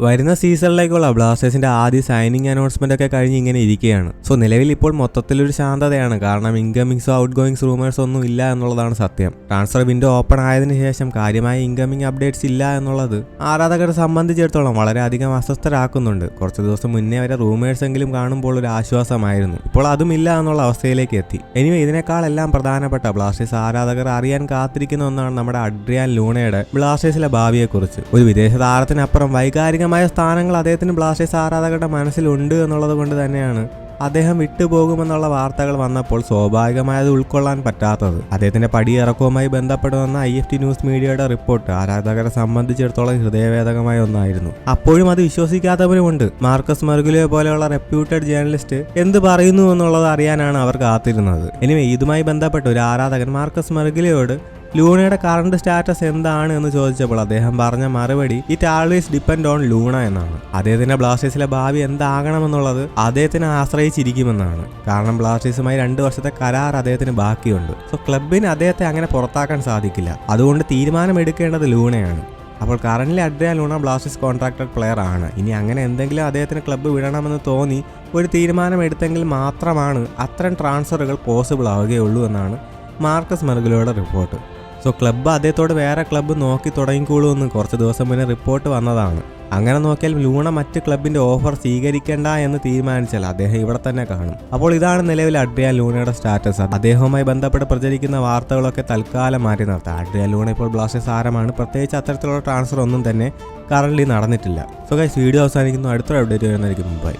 വരുന്ന സീസണിലേക്കുള്ള ബ്ലാസ്റ്റേഴ്സിന്റെ ആദ്യ സൈനിങ് അനൗൺസ്മെന്റ് ഒക്കെ കഴിഞ്ഞ് ഇങ്ങനെ ഇരിക്കുകയാണ്. സോ നിലവിൽ ഇപ്പോൾ മൊത്തത്തിലൊരു ശാന്തതയാണ്. കാരണം ഇൻകമിങ്സോ ഔട്ട് ഗോയിങ്സ് റൂമേഴ്സ് ഒന്നും ഇല്ല എന്നുള്ളതാണ് സത്യം. ട്രാൻസ്ഫർ വിൻഡോ ഓപ്പൺ ആയതിനു ശേഷം കാര്യമായ ഇൻകമിങ് അപ്ഡേറ്റ്സ് ഇല്ല എന്നുള്ളത് ആരാധകരെ സംബന്ധിച്ചിടത്തോളം വളരെയധികം അസ്വസ്ഥരാക്കുന്നുണ്ട്. കുറച്ച് ദിവസം മുന്നേ വരെ റൂമേഴ്സ് എങ്കിലും കാണുമ്പോൾ ഒരു ആശ്വാസമായിരുന്നു. ഇപ്പോൾ അതും ഇല്ല എന്നുള്ള അവസ്ഥയിലേക്ക് എത്തി. എനിവേ ഇതിനേക്കാളെല്ലാം പ്രധാനപ്പെട്ട ബ്ലാസ്റ്റേഴ്സ് ആരാധകർ അറിയാൻ കാത്തിരിക്കുന്ന ഒന്നാണ് നമ്മുടെ അഡ്രിയാൻ ലൂണയുടെ ബ്ലാസ്റ്റേഴ്സിലെ ഭാവിയെക്കുറിച്ച്. ഒരു വിദേശ താരത്തിനപ്പുറം വൈകാരികമായ സ്ഥാനങ്ങൾ അദ്ദേഹത്തിന് ബ്ലാസ്റ്റേഴ്സ് ആരാധകരുടെ മനസ്സിലുണ്ട് എന്നുള്ളത് കൊണ്ട് തന്നെയാണ്. അദ്ദേഹം വിട്ടുപോകുമെന്നുള്ള വാർത്തകൾ വന്നപ്പോൾ സ്വാഭാവികമായത് ഉൾക്കൊള്ളാൻ പറ്റാത്തത്. അദ്ദേഹത്തിന്റെ പടിയിറക്കവുമായി ബന്ധപ്പെടുമെന്ന I F T news media report ആരാധകരെ സംബന്ധിച്ചിടത്തോളം ഹൃദയവേദകമായ ഒന്നായിരുന്നു. അപ്പോഴും അത് വിശ്വസിക്കാത്തവരുമുണ്ട് മാർക്കസ് മെർഗുലിയെ പോലെയുള്ള റെപ്യൂട്ടഡ് ജേർണലിസ്റ്റ് എന്ത് പറയുന്നു എന്നുള്ളത് അറിയാനാണ് അവർ കാത്തിരുന്നത്. എനിവേ ഇതുമായി ബന്ധപ്പെട്ട് ഒരു ആരാധകൻ മാർക്കസ് മെർഗുലിയോട് ലൂണയുടെ കറണ്ട് സ്റ്റാറ്റസ് എന്താണ് എന്ന് ചോദിച്ചപ്പോൾ അദ്ദേഹം പറഞ്ഞ മറുപടി it always depend on Luna എന്നാണ്. അദ്ദേഹത്തിന്റെ ബ്ലാസ്റ്റേഴ്സിലെ ഭാവി എന്താകണമെന്നുള്ളത് അദ്ദേഹത്തിനെ ആശ്രയിച്ചിരിക്കുമെന്നാണ്. കാരണം ബ്ലാസ്റ്റേഴ്സുമായി രണ്ട് വർഷത്തെ കരാർ അദ്ദേഹത്തിന് ബാക്കിയുണ്ട്. സോ ക്ലബിന് അദ്ദേഹത്തെ അങ്ങനെ പുറത്താക്കാൻ സാധിക്കില്ല. അതുകൊണ്ട് തീരുമാനമെടുക്കേണ്ടത് ലൂണയാണ്. അപ്പോൾ current Adrian Luna Blasters contracted player ആണ്. ഇനി അങ്ങനെ എന്തെങ്കിലും അദ്ദേഹത്തിന് ക്ലബ്ബ് വിടണമെന്ന് തോന്നി ഒരു തീരുമാനം എടുത്തെങ്കിൽ മാത്രമാണ് അത്തരം ട്രാൻസ്ഫറുകൾ പോസിബിൾ ആവുകയുള്ളൂ എന്നാണ് മാർക്കസ് മെർഗുലോയുടെ റിപ്പോർട്ട് സോ ക്ലബ്ബ് അദ്ദേഹത്തോട് വേറെ ക്ലബ്ബ് നോക്കി തുടങ്ങിക്കോളൂ എന്ന് കുറച്ച് ദിവസം മുന്നേ റിപ്പോർട്ട് വന്നതാണ്. അങ്ങനെ നോക്കിയാൽ ലൂണ മറ്റ് ക്ലബിന്റെ ഓഫർ സ്വീകരിക്കേണ്ട എന്ന് തീരുമാനിച്ചാൽ അദ്ദേഹം ഇവിടെ തന്നെ കാണും. അപ്പോൾ ഇതാണ് നിലവിൽ അഡ്രിയ ലൂണയുടെ സ്റ്റാറ്റസ്. അദ്ദേഹവുമായി ബന്ധപ്പെട്ട് പ്രചരിക്കുന്ന വാർത്തകളൊക്കെ തൽക്കാലം മാറ്റി നിർത്താം. അഡ്രിയ ലൂണ ഇപ്പോൾ ബ്ലാസ്റ്റേഴ്സ് സാരമാണ്. പ്രത്യേകിച്ച് അത്തരത്തിലുള്ള ട്രാൻസ്ഫർ ഒന്നും തന്നെ കറന്റ് നടന്നിട്ടില്ല. സോ ഗൈസ് വീഡിയോ അവസാനിക്കുന്നു. അടുത്ത അപ്ഡേറ്റ് വരുന്നതായിരിക്കും. മുമ്പായി